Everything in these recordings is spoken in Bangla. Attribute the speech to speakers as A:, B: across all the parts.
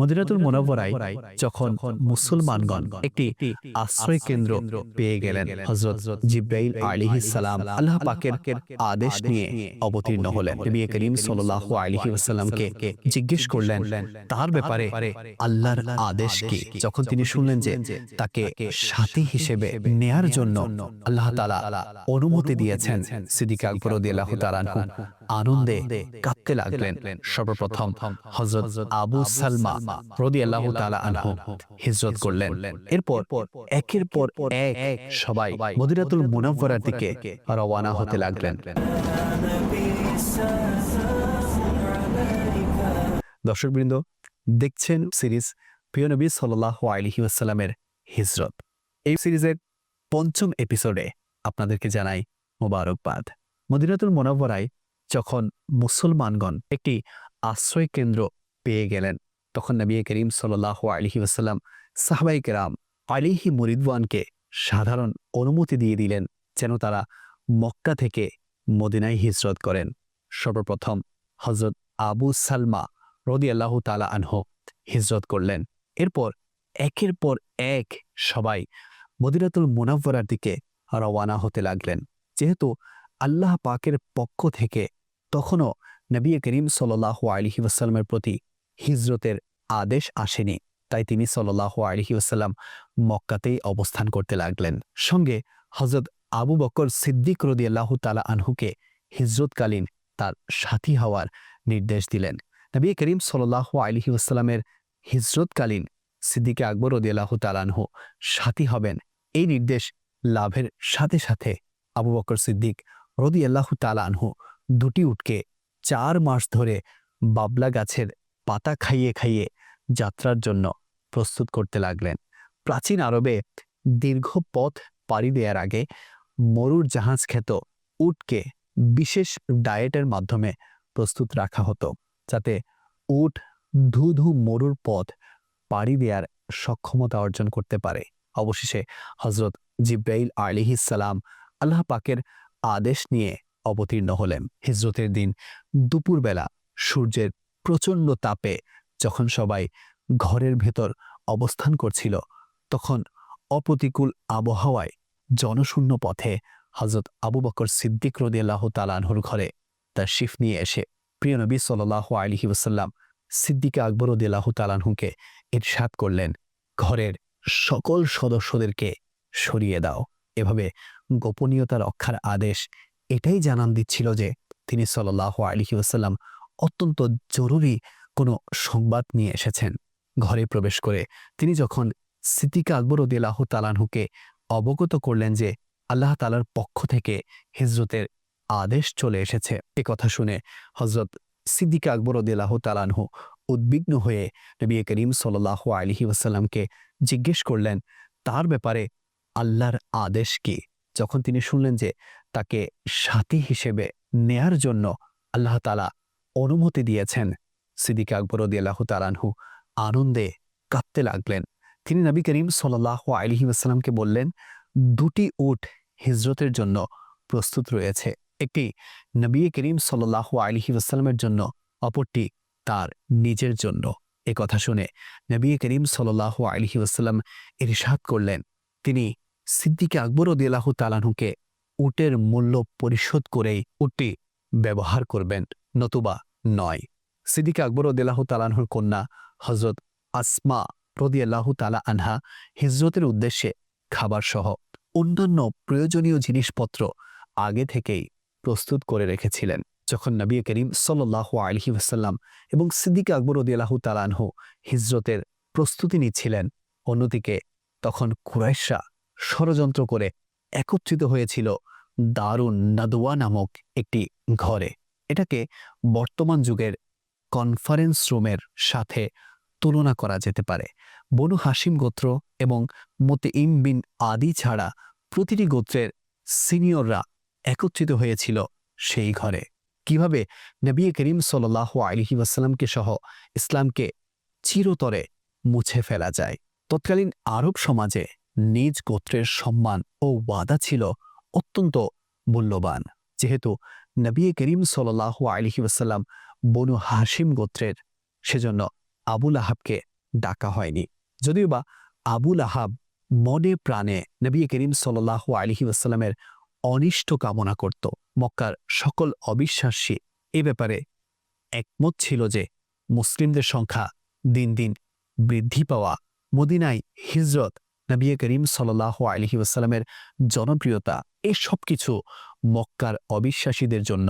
A: মদিনাতুল মোনাব্বরায় যখন মুসলমানগণ একটি আশ্রয় কেন্দ্র পেয়ে গেলেন হযরত জিব্রাইল আলাইহিস সালাম আল্লাহ পাকের আদেশ নিয়ে অবতীর্ণ হলেন। নবী করিম সাল্লাল্লাহু আলাইহি ওয়াসাল্লামকে জিজ্ঞেস করলেন তার ব্যাপারে আল্লাহর আদেশ কি? যখন তিনি শুনলেন যে তাকে সাথী হিসেবে নেয়ার জন্য আল্লাহ তাআলা অনুমতি দিয়েছেন। সিদ্দিক আকবর রাদিয়াল্লাহু তাআলা আনন্দে কাঁদতে লাগলেন। সর্বপ্রথম হযরত আবু সালমা রাদিয়াল্লাহু তাআলা আনহু হিজরত করলেন। এরপর একের পর এক সবাই মদিনাতুল মুনাওয়ারার দিকে রওনা হতে লাগলেন। দর্শকবৃন্দ, দেখছেন সিরিজ প্রিয় নবী সাল্লাল্লাহু আলাইহি ওয়াসাল্লামের হিজরত। এই সিরিজের পঞ্চম এপিসোডে আপনাদেরকে জানাই মোবারকবাদ। মদিনাতুল মোনাব্বরায় যখন মুসলমানগণ একটি আশ্রয় কেন্দ্র পেয়ে গেলেন তখন নবী করিম সাল্লাহ আলহি ওসাল্লাম সাহবাই কেরাম আলিহি মরিদওয়ানকে সাধারণ অনুমতি দিয়ে দিলেন যেন তারা মক্কা থেকে মদিনায় হিজরত করেন। সর্বপ্রথম হজরত আবু সালমা রদি আল্লাহ তালা আনহ হিজরত করলেন। এরপর একের পর এক সবাই মদিনাতুল মুনাব্বরার দিকে রওয়ানা হতে লাগলেন। যেহেতু আল্লাহ পাকের পক্ষ থেকে তখনও নবী করিম সাল্লাহ আলহি ওয়াসাল্লামের প্রতি হিজরতের আদেশ আসেনি। তাই তিনি সল্লাহ আলহি ওসাল্লাম মক্কাতেই অবস্থান করতে লাগলেন। সঙ্গে হজরত আবু বকর সিদ্দিক রদি আল্লাহ তালা আনহুকে হিজরতকালীন তার সাথী হওয়ার নির্দেশ দিলেন। নবী করিম সল্লাহ আলহি ওসাল্লামের হিজরতকালীন সিদ্দিকে আকবর রদি আল্লাহ তালানহু সাথী হবেন। এই নির্দেশ লাভের সাথে সাথে আবু বকর সিদ্দিক রদি আল্লাহ তালানহু দুটি উটকে চার মাস ধরে বাবলা গাছের পাতা খাইয়ে খাইয়ে যাত্রার জন্য প্রস্তুত করতে লাগলেন। প্রাচীন আরবে দীর্ঘ পথ পাড়ি দেওয়ার আগে মরুর জাহাজ খ্যাত উটকে বিশেষ ডায়েটের মাধ্যমে প্রস্তুত রাখা হতো, যাতে উট ধু ধু মরুর পথ পাড়ি দেওয়ার সক্ষমতা অর্জন করতে পারে। অবশেষে হজরত জিব্রাইল আলিহিসাল্লাম আল্লাহ পাকের আদেশ নিয়ে অবতীর্ণ হলেন। হিজরতের দিন দুপুরবেলা সূর্যের প্রচণ্ড তাপে যখন সবাই ঘরের ভেতর অবস্থান করছিল, তখন অপ্রতিকূল আবহাওয়ায় জনশূন্য পথে হজরত আবু বকর সিদ্দিক রদিয়াল্লাহ তালানহুর ঘরে তার শিফ নিয়ে এসে প্রিয় নবী সাল্লাহ আলহি ওসাল্লাম সিদ্দিকে আকবর রদিয়াল্লাহ তালানহুকে ইরশাদ করলেন, ঘরের সকল সদস্যদেরকে সরিয়ে দাও। এভাবে গোপনীয়তা রক্ষার আদেশ এটাই জানান দিচ্ছিল যে তিনি সাল্লাহ আলহি ওসাল্লাম অত্যন্ত জরুরি কোনো সংবাদ নিয়ে এসেছেন ঘরে প্রবেশ করে। তিনি যখন সিদ্দিকা আকবর উদ্দিল্লাহ তালানহুকে অবগত করলেন যে আল্লাহ তালার পক্ষ থেকে হিজরতের আদেশ চলে এসেছে, এ কথা শুনে হজরত সিদ্দিকা আকবর উদ্দিল্লাহ তালানহু উদ্বিগ্ন হয়ে নবী করিম সাল্লাহ আলহি ওসাল্লামকে জিজ্ঞেস করলেন, তার ব্যাপারে আল্লাহর আদেশ কি? যখন তিনি শুনলেন যে তাকে সাথী হিসেবে নেয়ার জন্য আল্লাহ তালা অনুমতি দিয়েছেন। সিদ্দিক আকবর দিয়াল্লাহ তালানহু আনন্দে কাঁদতে লাগলেন। তিনি নবী করিম সাল্লাহ আলহি আসসালামকে বললেন, দুটি উট হিজরতের জন্য প্রস্তুত রয়েছে। একটি নবী করিম সাল্লাহ আলহি আসসালামের জন্য, অপরটি তার নিজের জন্য। এ কথা শুনে নবী করিম সাল্লাহ আলহি আসসালাম ইরশাদ করলেন। তিনি সিদ্দিকে আকবর দিয়াল্লাহ তালানহুকে উটের মূল্য পরিশোধ করেই উটটি ব্যবহার করবেন, নতুবা নয়। সিদ্দিক আকবর দেলাহ তালানহুর কন্যা হজরত আসমা রদিয়াল্লাহু তালা আনহা হিজরতের উদ্দেশ্যে খাবার সহ অন্যান্য প্রয়োজনীয় জিনিসপত্র আগে থেকেই প্রস্তুত করে রেখেছিলেন। যখন নবী করিম সাল্লাহ আলহি ওসাল্লাম এবং সিদ্দিক আকবর রদিয়াল্লাহু তালানহু হিজরতের প্রস্তুতি নিচ্ছিলেন, অন্যদিকে তখন কুরাইশা ষড়যন্ত্র করে একত্রিত হয়েছিল দারুণ নাদুয়া নামক একটি ঘরে। এটাকে বর্তমান যুগের কনফারেন্স রুমের সাথে তুলনা করা যেতে পারে। বনু হাসিম গোত্র এবং মতে ইম বিন আদি ছাড়া প্রতিটি গোত্রের সিনিয়ররা একত্রিত হয়েছিল সেই ঘরে। কীভাবে নবী করিম সাল্লাহ আলহি সহ ইসলামকে চিরতরে মুছে ফেলা যায়? তৎকালীন আরব সমাজে নিজ গোত্রের সম্মান ও ওয়াদা ছিল অত্যন্ত মূল্যবান। যেহেতু নবী করিম সাল্লাহ আলহি ওয়াসাল্লাম বনু হাসিম গোত্রের, সেজন্য আবুল আহাবকে ডাকা হয়নি। যদিও বা আবুল আহাব মনে প্রাণে নবী করিম সাল্লাহ আলহি আসসালামের অনিষ্ট কামনা করত। মক্কার সকল অবিশ্বাসী এ ব্যাপারে একমত ছিল যে মুসলিমদের সংখ্যা দিন দিন বৃদ্ধি পাওয়া, মদিনায় হিজরত নবী করিম সাল্লাহ আলহি আসসালামের জনপ্রিয়তা এসব কিছু মক্কার অবিশ্বাসীদের জন্য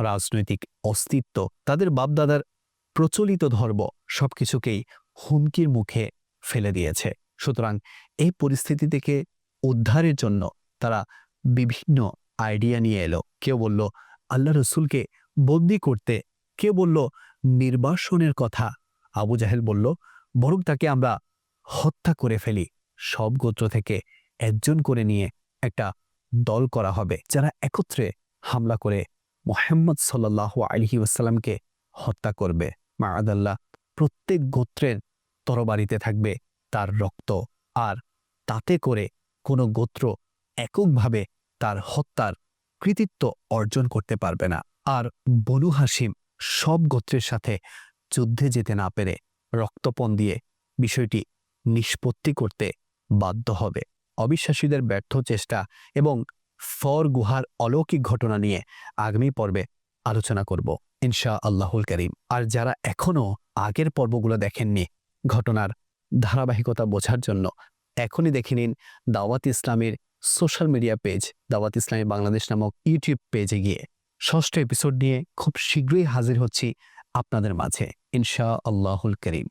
A: রাজনৈতিক অস্তিত্ব, তাদের বাপদাদার প্রচলিত ধর্ম সবকিছুকেই হুমকির মুখে ফেলে দিয়েছে। সুতরাং এই পরিস্থিতি থেকে উদ্ধারের জন্য তারা বিভিন্ন আইডিয়া নিয়ে এলো। কেউ বলল, আল্লাহ রসুলকে বন্দি করতে। কেউ বলল, নির্বাসনের কথা। আবু জাহেল বলল, বরং তাকে আমরা হত্যা করে ফেলি। সব গোত্র থেকে একজন করে নিয়ে একটা দল করা হবে, যারা একত্রে হামলা করে মোহাম্মদ সাল্লাহ আলহি ওয়াসাল্লামকে হত্যা করবে। মা আদাল্লাহ প্রত্যেক গোত্রের তরবারিতে থাকবে তার রক্ত আর তাতে করে কোনো গোত্র এককভাবে তার হত্যার কৃতিত্ব অর্জন করতে পারবে না। আর বনু হাসিম সব গোত্রের সাথে যুদ্ধে যেতে না পেরে রক্তপণ দিয়ে বিষয়টি নিষ্পত্তি করতে বাধ্য হবে। অবিশ্বাসীদের ব্যর্থ চেষ্টা এবং ফর গুহার অলৌকিক ঘটনা নিয়ে আগামী পর্বে আলোচনা করব। ইনশা আল্লাহুল করিম। আর যারা এখনও আগের পর্বগুলো দেখেননি, ঘটনার ধারাবাহিকতা বোঝার জন্য এখনই দেখে নিন দাওয়াত ইসলামের সোশ্যাল মিডিয়া পেজ, দাওয়াত ইসলামী বাংলাদেশ নামক ইউটিউব পেজে গিয়ে। ষষ্ঠ এপিসোড নিয়ে খুব শীঘ্রই হাজির হচ্ছি আপনাদের মাঝে। ইনশা আল্লাহুল করিম।